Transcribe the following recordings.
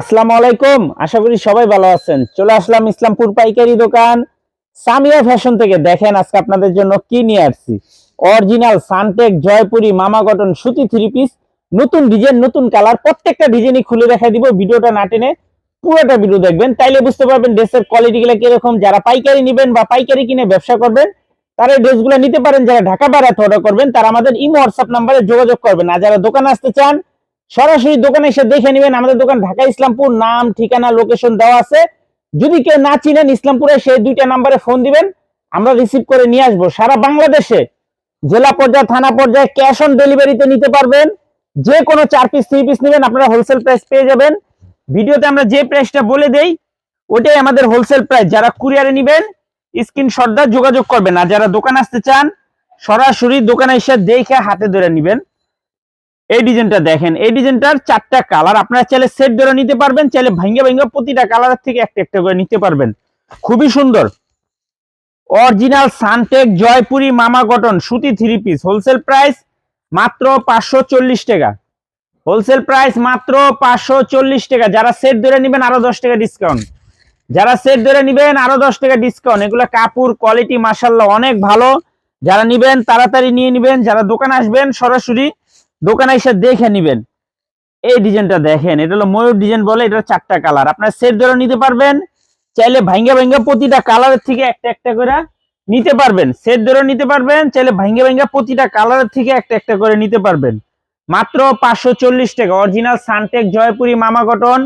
আসসালামু আলাইকুম। আশা করি সবাই ভালো আছেন। চলে আসলাম ইসলামপুর পাইকারি দোকান। সামিয়া ফ্যাশন থেকে দেখেন আজকে আপনাদের জন্য কি নিয়ে আসছি। অরিজিনাল সানটেক জয়পুরি মামা কটন সুতি থ্রি পিস নতুন ডিজাইন নতুন কালার প্রত্যেকটা ডিজাইনই খুলে দেখা দিব। ভিডিওটা না টেনে পুরোটা ভিডিও দেখবেন। তাইলে বুঝতে পারবেন ড্রেসের কোয়ালিটি গুলো কীরকম। যারা পাইকারি নেবেন বা পাইকারি কিনে ব্যবসা করবেন, তারা এই ড্রেসগুলো নিতে পারেন। যারা ঢাকা বাইরে অর্ডার করবেন, তারা আমাদের ইমো, হোয়াটসঅ্যাপ নাম্বারে যোগাযোগ করবেন। আর যারা দোকানে আসতে চান সরাসরি দোকানে এসে দেখে নেবেন, আমাদের দোকান ঢাকা ইসলামপুর, নাম, ঠিকানা লোকেশন দেওয়া আছে। যদি কেউ না চিনেন ইসলামপুরে, সেই দুইটা নাম্বারে ফোন দিবেন, আমরা রিসিভ করে নিয়ে আসব। সারা বাংলাদেশে জেলা পর্যায়ে, থানা পর্যায়ে ক্যাশ অন ডেলিভারিতে নিতে পারবেন। যে কোনো চার পিস থ্রি পিস নেবেন, আপনারা হোলসেল প্রাইস পেয়ে যাবেন। ভিডিওতে আমরা যে প্রাইসটা বলে দেই, ওটাই আমাদের হোলসেল প্রাইস যারা কুরিয়ারে নেবেন স্ক্রিনশট দা যোগাযোগ করবেন। আর যারা দোকান আসতে চান, সরাসরি দোকানে এসে দেখে হাতে ধরে নেবেন। এই ডিজাইনটা দেখেন, এই ডিজাইনটার চারটা কালার আপনারা চাইলে সেট ধরে নিতে পারবেন, চাইলে ভাঙ্গে ভাঙ্গে প্রতিটা কালার থেকে একটা একটা করে নিতে পারবেন। খুবই সুন্দর। অরিজিনাল সানটেক জয়পুরি মামা কটন সুতি থ্রি পিস হোলসেল প্রাইস মাত্র পাঁচশো চল্লিশ টাকা। হোলসেল প্রাইস মাত্র পাঁচশো চল্লিশ টাকা। যারা সেট ধরে নেবেন আরও দশ টাকা ডিসকাউন্ট যারা সেট ধরে নেবেন আরও দশ টাকা ডিসকাউন্ট এগুলো কাপড় কোয়ালিটি মাসাল্লাহ অনেক ভালো। যারা নিবেন তাড়াতাড়ি নিয়ে নিবেন। যারা দোকানে আসবেন সরাসরি দোকানে এসে দেখে নিবেন। এই ডিজাইনটা দেখেন, এটা হলো ময়ূর ডিজাইন বলে, এটা চারটা কালার। আপনার সেট ধরে নিতে পারবেন, চাইলে ভাঙ্গা ভাঙ্গা প্রতিটা কালারের থেকে একটা একটা করে নিতে পারবেন। সেট ধরে নিতে পারবেন, চাইলে ভাঙ্গা ভাঙ্গা প্রতিটা কালারের থেকে একটা একটা করে নিতে পারবেন। মাত্র পাঁচশো চল্লিশ টাকা। অরিজিনাল সানটেক জয়পুরি মামা কটন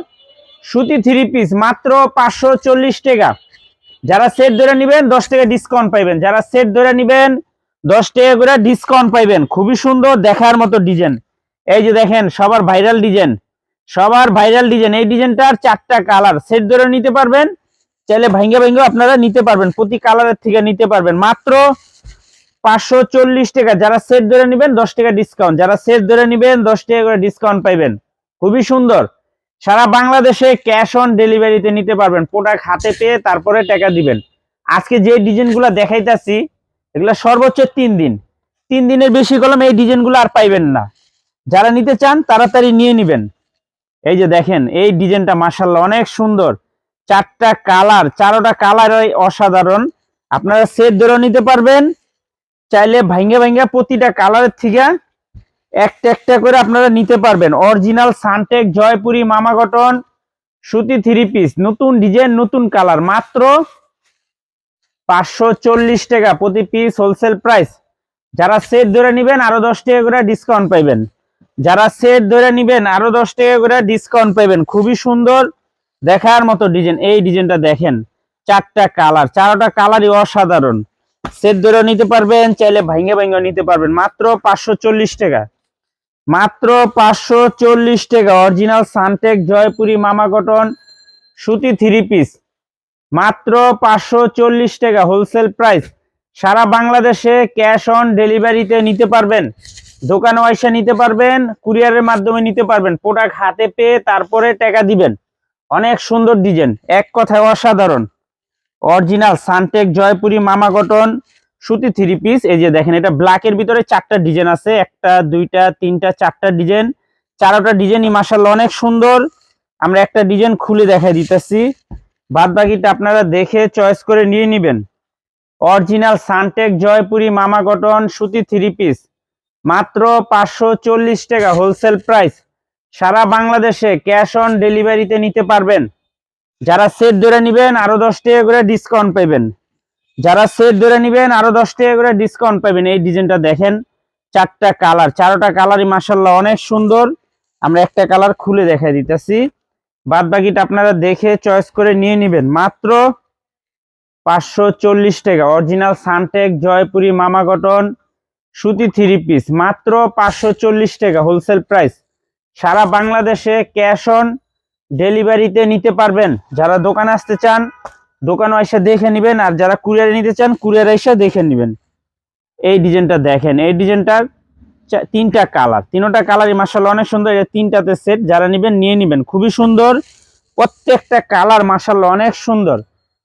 সুতি থ্রি পিস মাত্র পাঁচশো চল্লিশ টাকা। যারা সেট ধরে নিবেন, দশ টাকা ডিসকাউন্ট পাইবেন। যারা সেট ধরে নিবেন দশ টাকা করে ডিসকাউন্ট পাইবেন। খুবই সুন্দর দেখার মতো ডিজাইন এই যে দেখেন, সবার ভাইরাল ডিজাইন সবার ভাইরাল ডিজাইন এই ডিজাইনটার চারটা কালার সেট ধরে নিতে পারবেন, চাইলে ভাঙ্গে ভাঙ্গে আপনারা নিতে পারবেন। প্রতি কালারের থেকে নিতে পারবেন। মাত্র পাঁচশো চল্লিশ টাকা। যারা সেট ধরে নেবেন, দশ টাকা ডিসকাউন্ট যারা সেট ধরে নেবেন, দশ টাকা করে ডিসকাউন্ট পাইবেন। খুবই সুন্দর। সারা বাংলাদেশে ক্যাশ অন ডেলিভারিতে নিতে পারবেন। প্রোডাক্ট হাতে পেয়ে তারপরে টাকা দিবেন। আজকে যে ডিজাইনগুলো দেখাইতাছি এগুলো সর্বোচ্চ তিন দিন। তিন দিনের বেশি কলম এই ডিজাইনগুলো আর পাইবেন না। যারা নিতে চান, তাড়াতাড়ি নিয়ে নেবেন। এই যে দেখেন, এই ডিজাইনটা মাসাল্লাহ অনেক সুন্দর। চারটা কালার, চারোটা কালার অসাধারণ। আপনারা সেট ধরে নিতে পারবেন। চাইলে ভাঙ্গে ভাঙ্গে প্রতিটা কালারের থেকে একটা একটা করে আপনারা নিতে পারবেন। অরিজিনাল সানটেক, জয়পুরি মামা কটন সুতি থ্রি পিস, নতুন ডিজাইন, নতুন কালার। মাত্র পাঁচশো চল্লিশ টাকা প্রতি পিস হোলসেল প্রাইস যারা সেট ধরে নিবেন, আরও দশ টাকা করে ডিসকাউন্ট পাইবেন। যারা সেট ধরে নিবেন, আরও দশ টাকা করে ডিসকাউন্ট পাইবেন। খুবই সুন্দর দেখার মতো ডিজাইন এই ডিজাইনটা দেখেন, চারটা কালার চারটা কালারই অসাধারণ। সেট ধরে নিতে পারবেন, চাইলে ভাঙ্গে ভাঙ্গে নিতে পারবেন। মাত্র পাঁচশো চল্লিশ টাকা। মাত্র পাঁচশো চল্লিশ টাকা। অরিজিনাল সানটেক জয়পুরি মামা কটন সুতি থ্রি পিস মাত্র পাঁচশো চল্লিশ টাকা হোলসেল প্রাইস সারা বাংলাদেশে ক্যাশ অন ডেলিভারিতে নিতে পারবেন, দোকানে এসে নিতে পারবেন কুরিয়ারের মাধ্যমে নিতে পারবেন প্রোডাক্ট হাতে পেয়ে তারপরে টাকা দিবেন। অনেক সুন্দর ডিজাইন এক কথায় অসাধারণ। অরিজিনাল সানটেক জয়পুরি মামা কটন, সুতি থ্রি পিস এই যে দেখেন, এটা ব্ল্যাকের ভিতরে চারটা ডিজাইন আছে, একটা, দুইটা, তিনটা, চারটা ডিজাইন চারোটা ডিজাইনই মাসাল্লাহ অনেক সুন্দর। আমরা একটা ডিজাইন খুলে দেখাই দিতেছি। বাদ বাকিটা আপনারা দেখে চয়েস করে নিয়ে নেবেন। অরিজিনাল সানটেক জয়পুরি মামা কটন সুতি থ্রি পিস মাত্র পাঁচশো চল্লিশ টাকা হোলসেল প্রাইস সারা বাংলাদেশে ক্যাশ অন ডেলিভারিতে নিতে পারবেন। যারা সেট ধরে নেবেন আরও দশ টাকা করে ডিসকাউন্ট পাবেন যারা সেট ধরে নেবেন আরও দশ টাকা করে ডিসকাউন্ট পাবেন এই ডিজাইনটা দেখেন, চারটা কালার চারোটা কালারই মাসাল্লাহ অনেক সুন্দর। আমরা একটা কালার খুলে দেখাই দিতেছি। বাদ বাকিটা আপনারা দেখে চয়েস করে নিয়ে নেবেন। মাত্র পাঁচশো চল্লিশ টাকা। অরিজিনাল সানটেক জয়পুরি মামা কটন সুতি থ্রি পিস মাত্র পাঁচশো চল্লিশ টাকা হোলসেল প্রাইস সারা বাংলাদেশে ক্যাশ অন ডেলিভারিতে নিতে পারবেন। যারা দোকানে আসতে চান, দোকানে এসে দেখে নেবেন। আর যারা কুরিয়ারে নিতে চান কুরিয়ারে এসে দেখে নেবেন। এই ডিজাইনটা দেখেন। এই ডিজাইনটার চা- তিনটা কালার তিনটা কালারই মাসাল্লাহ অনেক সুন্দর। এটা তিনটাতে সেট যারা নেবেন, নিয়ে নেবেন। খুবই সুন্দর। প্রত্যেকটা কালার মাসাল্লাহ অনেক সুন্দর।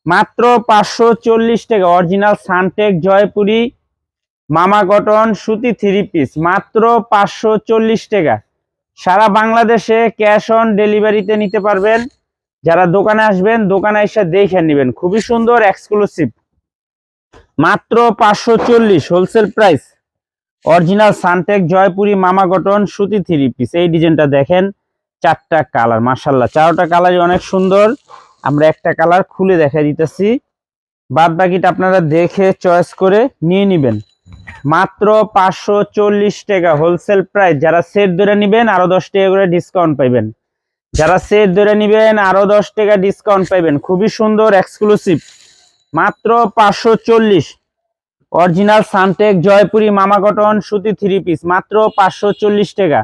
মাত্র পাঁচশো চল্লিশ টাকা। অরিজিনাল সানটেক জয়পুরি মামা কটন সুতি থ্রি পিস মাত্র পাঁচশো চল্লিশ টাকা। সারা বাংলাদেশে ক্যাশ অন ডেলিভারিতে নিতে পারবেন। যারা দোকানে আসবেন, দোকানে এসে দেখে নেবেন। খুবই সুন্দর এক্সক্লুসিভ মাত্র পাঁচশো চল্লিশ। Wholesale price original Suntech Jaipuri মামা গঠন সুতি থ্রি পিস এই ডিজাইনটা দেখেন, চারটা কালার মাসাল্লাহ চারটা কালারই অনেক সুন্দর। আমরা একটা কালার খুলে দেখা দিতেছি। বাদ বাকিটা আপনারা দেখে চয়েস করে নিয়ে নেবেন। মাত্র পাঁচশো চল্লিশ টাকা হোলসেল প্রাইস যারা সেট ধরে নেবেন, আরও দশ টাকা করে ডিসকাউন্ট পাইবেন। যারা সেট ধরে নেবেন, আরও দশ টাকা ডিসকাউন্ট পাইবেন। খুবই সুন্দর এক্সক্লুসিভ মাত্র পাঁচশো চল্লিশ। অরিজিনাল সানটেক জয়পুরি মামা কটন সুতি থ্রি পিস মাত্র পাঁচশো চল্লিশ টাকা।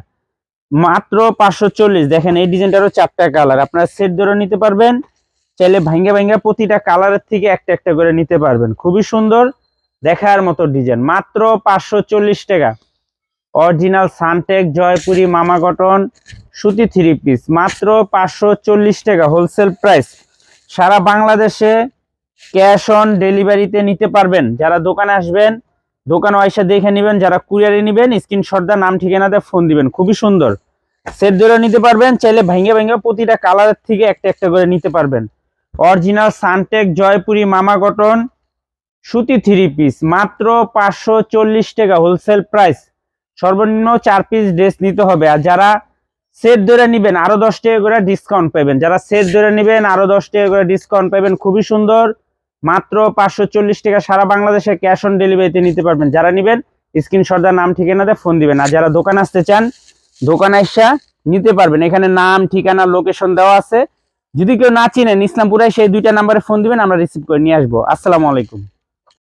মাত্র পাঁচশো চল্লিশ, দেখেন এই ডিজাইনটারও চারটা কালার আপনারা সেট ধরে নিতে পারবেন, চাইলে ভাঙ্গে ভাঙ্গা প্রতিটা কালারের থেকে একটা একটা করে নিতে পারবেন। খুবই সুন্দর, দেখার মতো ডিজাইন। মাত্র পাঁচশো চল্লিশ টাকা। অরিজিনাল সানটেক জয়পুরি মামা কটন সুতি থ্রি পিস মাত্র পাঁচশো চল্লিশ টাকা। হোলসেল প্রাইস সারা বাংলাদেশে ক্যাশ অন ডেলিভারিতে নিতে পারবেন। যারা দোকানে আসবেন, দোকান ওয়াইসা দেখে নেবেন, যারা কুরিয়ারে নেবেন, স্ক্রিনশট দা নাম, ঠিকানাতে ফোন দিবেন। খুবই সুন্দর। সেট ধরে নিতে পারবেন, চাইলে ভেঙে ভেঙে প্রতিটা কালারের থেকে একটা একটা করে নিতে পারবেন। অরিজিনাল সানটেক জয়পুরি মামা কটন সুতি থ্রি পিস মাত্র পাঁচশো চল্লিশ টাকা হোলসেল প্রাইস সর্বনিম্ন চার পিস ড্রেস নিতে হবে। আর যারা সেট ধরে নেবেন, আরও দশ টাকা করে ডিসকাউন্ট পাবেন। যারা সেট ধরে নেবেন, আরও দশ টাকা করে ডিসকাউন্ট পাবেন, খুবই সুন্দর। মাত্র পাঁচশো চল্লিশ টাকা সারা বাংলাদেশে ক্যাশ অন ডেলিভারিতে নিতে পারবেন। যারা নেবেন স্ক্রিনশটার নাম ঠিকানাতে ফোন দিবেন। আর যারা দোকান আসতে চান, দোকান আসা নিতে পারবেন। এখানে নাম, ঠিকানা লোকেশন দেওয়া আছে। যদি কেউ না চিনেন ইসলামপুরায় সেই দুইটা নাম্বারে ফোন দিবেন, আমরা রিসিভ করে নিয়ে আসব। আসসালামু আলাইকুম।